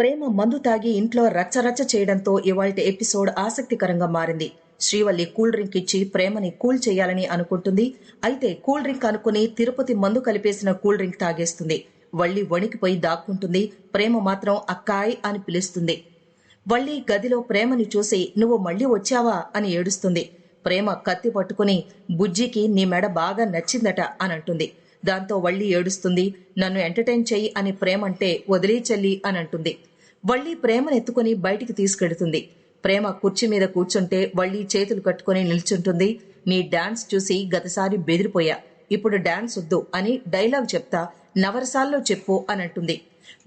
ప్రేమ మందు తాగి ఇంట్లో రచ్చరచ్చ చేయడంతో ఇవాళ ఎపిసోడ్ ఆసక్తికరంగా మారింది. శ్రీవల్లి కూల్ డ్రింక్ ఇచ్చి ప్రేమని కూల్ చేయాలని అనుకుంటుంది. అయితే కూల్ డ్రింక్ అనుకుని తిరుపతి మందు కలిపేసిన కూల్ డ్రింక్ తాగేస్తుంది. వల్లి వణికిపోయి దాక్కుంటుంది. ప్రేమ మాత్రం అక్కాయ్ అని పిలుస్తుంది. వల్లి గదిలో ప్రేమని చూసి నువ్వు మళ్ళీ వచ్చావా? అని ఏడుస్తుంది. ప్రేమ కత్తి పట్టుకుని బుజ్జికి నీ మెడ బాగా నచ్చిందట అని అంటుంది. దాంతో వల్లి ఏడుస్తుంది. నన్ను ఎంటర్టైన్ చెయ్యి అని ప్రేమంటే వదిలే చెల్లి అని అంటుంది. వల్లి ప్రేమనెత్తుకుని బయటికి తీసుకెడుతుంది ప్రేమ కుర్చీ మీద కూర్చుంటే వల్లి చేతులు కట్టుకుని నిల్చుంటుంది. నీ డాన్స్ చూసి గతసారి బెదిరిపోయా. ఇప్పుడు డాన్స్ వద్దు అని డైలాగ్ చెప్తా నవరసాల్లో చెప్పు అని అంటుంది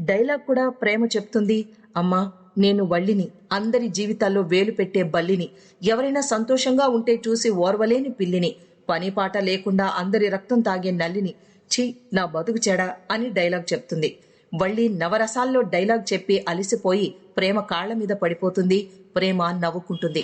డైలాగ్ కూడా ప్రేమ చెప్తుంది. అమ్మా నేను వల్లిని అందరి జీవితాల్లో వేలు పెట్టే బల్లిని ఎవరైనా సంతోషంగా ఉంటే చూసి ఓర్వలేని పిల్లిని పని పాట లేకుండా అందరి రక్తం తాగే నల్లిని ఛీ నా బతుకు చెడా అని డైలాగ్ చెప్తుంది. వల్లి నవరసాల్లో డైలాగ్ చెప్పి అలిసిపోయి ప్రేమ కాళ్ళ మీద పడిపోతుంది ప్రేమ నవ్వుకుంటుంది.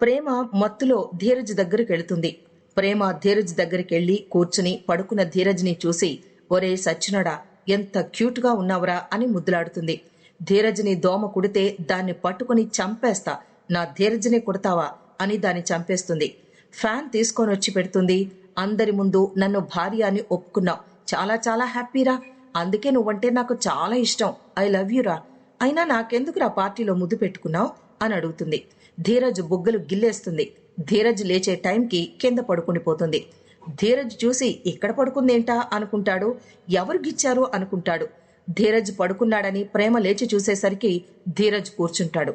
ప్రేమ మత్తులో ధీరజ్ దగ్గరికి వెళుతుంది. ప్రేమ ధీరజ్ దగ్గరికి వెళ్ళి కూర్చుని పడుకున్న ధీరజ్ని చూసి ఒరే సచ్చినడా ఎంత క్యూట్గా ఉన్నావురా అని ముద్దులాడుతుంది. ధీరజ్ని దోమ కుడితే దాన్ని పట్టుకుని చంపేస్తా నా ధీరజ్ని కుడతావా అని దాన్ని చంపేస్తుంది. ఫ్యాన్ తీసుకొని వచ్చి పెడుతుంది అందరి ముందు నన్ను భార్య అని ఒప్పుకున్నావు చాలా చాలా హ్యాపీరా అందుకే నువ్వంటే నాకు చాలా ఇష్టం. ఐ లవ్ యూరా అయినా నాకెందుకురా పార్టీలో ముద్దు పెట్టుకున్నావు? అని అడుగుతుంది. ధీరజ్ బుగ్గలు గిల్లేస్తుంది. ధీరజ్ లేచే టైంకి కింద పడుకుని పోతుంది. ధీరజ్ చూసి ఇక్కడ పడుకుందేంటా అనుకుంటాడు? ఎవరు గిచ్చారు అనుకుంటాడు. ధీరజ్ పడుకున్నాడని ప్రేమ లేచి చూసేసరికి ధీరజ్ కూర్చుంటాడు.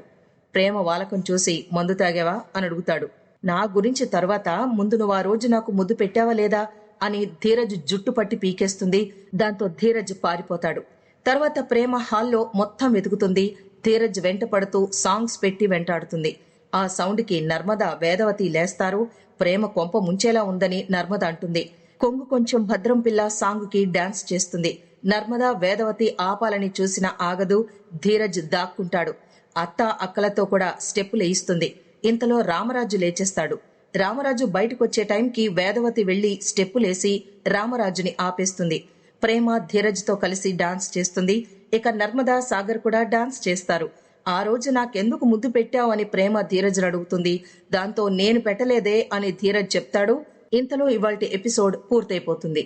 ప్రేమ వాలకం చూసి మందు తాగావా? అని అడుగుతాడు. నా గురించి తర్వాత ముందు నువ్వు ఆ రోజు నాకు ముద్దు పెట్టావా లేదా? అని ధీరజ్ జుట్టు పట్టి పీకేస్తుంది. దాంతో ధీరజ్ పారిపోతాడు. తర్వాత ప్రేమ హాల్లో మొత్తం వెతుకుతుంది. ధీరజ్ వెంట పడుతూ సాంగ్స్ పెట్టి వెంటాడుతుంది. ఆ సౌండ్కి నర్మద వేదవతి లేస్తారు. ప్రేమ కొంప ముంచేలా ఉందని నర్మద అంటుంది. కొంగు కొంచెం భద్రం పిల్ల సాంగ్కి డాన్స్ చేస్తుంది. నర్మద వేదవతి ఆపాలని చూసిన ఆగదు. ధీరజ్ దాక్కుంటాడు. అత్త అక్కలతో కూడా స్టెప్పులు వేయిస్తుంది. ఇంతలో రామరాజు లేచేస్తాడు. రామరాజు బయటకొచ్చే టైంకి వేదవతి వెళ్ళి స్టెప్పులేసి రామరాజుని ఆపేస్తుంది. ప్రేమ ధీరజ్తో కలిసి డాన్స్ చేస్తుంది. ఇక నర్మదా సాగర్ కూడా డాన్స్ చేస్తారు. ఆ రోజు నాకెందుకు ముద్దు పెట్టావు అని ప్రేమ ధీరజ్ అడుగుతుంది. దాంతో నేను పెట్టలేదే అని ధీరజ్ చెప్తాడు. ఇంతలో ఇవాల్టి ఎపిసోడ్ పూర్తయిపోతుంది.